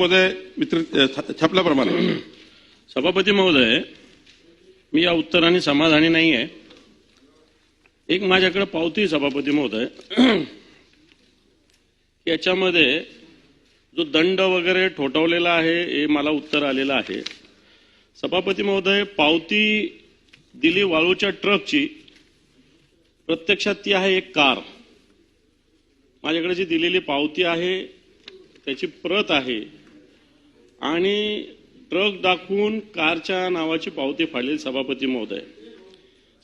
मध्ये मित्र छापल्याप्रमाणे सभापती महोदय मी या उत्तराने समाधानी नाही आहे एक माझ्याकडे पावती सभापती महोदय. याच्यामध्ये जो दंड वगैरे ठोठावलेला आहे हे मला उत्तर आलेलं आहे. सभापती महोदय पावती दिली वाळूच्या ट्रकची. प्रत्यक्षात ती आहे एक कार. माझ्याकडे जी दिलेली पावती आहे त्याची प्रत आहे. आणि ट्रक दाखवून कारच्या नावाची पावती फाडलेली सभापती महोदय.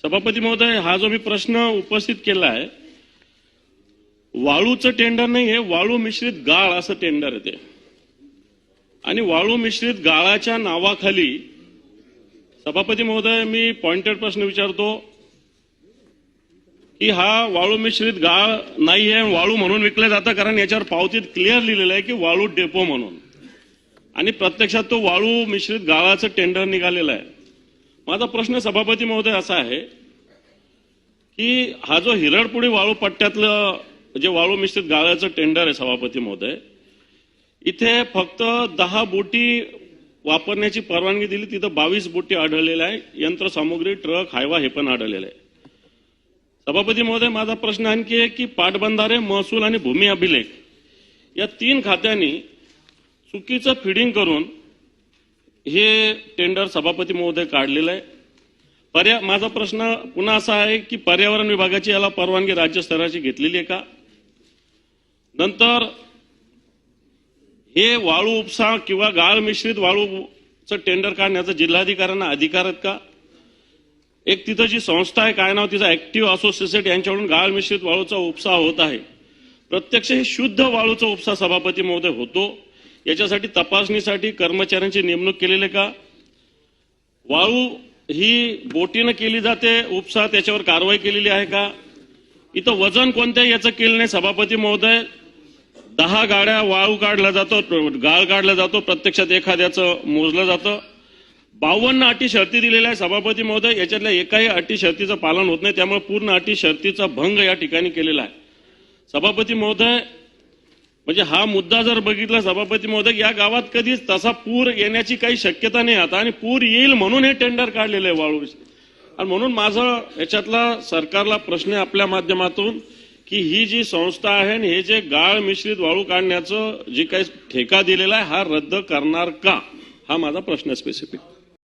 सभापती महोदय हा जो मी प्रश्न उपस्थित केला आहे वाळूचं टेंडर नाही आहे वाळू मिश्रित गाळ असं टेंडर आहे ते. आणि वाळू मिश्रित गाळाच्या नावाखाली सभापती महोदय मी पॉइंटेड प्रश्न विचारतो की हा वाळू मिश्रित गाळ नाही आहे वाळू म्हणून विकलं जातं कारण याच्यावर पावतीत क्लिअर लिहिलेलं आहे की वाळू डेपो म्हणून. आणि प्रत्यक्षात तो वाळू मिश्रित गाळाचं टेंडर निघालेलं आहे. माझा प्रश्न सभापती महोदय असा आहे की हा जो हिरडपुडी वाळू पट्ट्यातलं जे वाळू मिश्रित गाळाचं टेंडर आहे सभापती महोदय इथे फक्त दहा बोटी वापरण्याची परवानगी दिली तिथं बावीस बोटी आढळलेल्या आहे. यंत्रसामुग्री ट्रक हायवा हे पण आढळलेलं आहे. सभापती महोदय माझा प्रश्न आणखी आहे की पाटबंधारे महसूल आणि भूमी अभिलेख या तीन खात्यांनी चुकीचं फिडिंग करून हे टेंडर सभापती महोदय काढलेलं आहे. पर्या माझा प्रश्न पुन्हा असा आहे की पर्यावरण विभागाची याला परवानगी राज्यस्तराची घेतलेली आहे का? नंतर हे वाळू उपसा किंवा गाळ मिश्रित वाळूचं टेंडर काढण्याचा जिल्हाधिकाऱ्यांना अधिकार आहेत का? एक तिथं जी संस्था आहे काय नाव तिचं? ऍक्टिव्ह असोसिएट यांच्याकडून गाळ मिश्रित वाळूचा उपसा होत आहे. प्रत्यक्ष हे शुद्ध वाळूचा उपसा सभापती महोदय होतो. याच्यासाठी तपासणीसाठी कर्मचाऱ्यांची नेमणूक केलेली का? वाळू ही बोटीनं केली जाते उपसा त्याच्यावर कारवाई केलेली आहे का? इथं वजन कोणत्या याचं केलं नाही. सभापती महोदय दहा गाड्या वाळू काढला जातो गाळ काढला जातो प्रत्यक्षात एखाद्याचं मोजलं जातं. बावन्न अटी शर्ती दिलेल्या आहे सभापती महोदय. याच्यातल्या एकाही अटी शर्तीचं पालन होत नाही. त्यामुळे पूर्ण अटी शर्तीचा भंग या ठिकाणी केलेला आहे. सभापती महोदय म्हणजे हा मुद्दा जर बघितला सभापती महोदय या गावात कधीच तसा पूर येण्याची काही शक्यता नाही. आता आणि पूर येईल म्हणून हे टेंडर काढलेलं आहे वाळू आणि म्हणून माझं याच्यातला सरकारला प्रश्न आहे आपल्या माध्यमातून की ही जी संस्था आहे आणि हे जे गाळ मिश्रित वाळू काढण्याचं जे काही ठेका दिलेला आहे हा रद्द करणार का? हा माझा प्रश्न स्पेसिफिक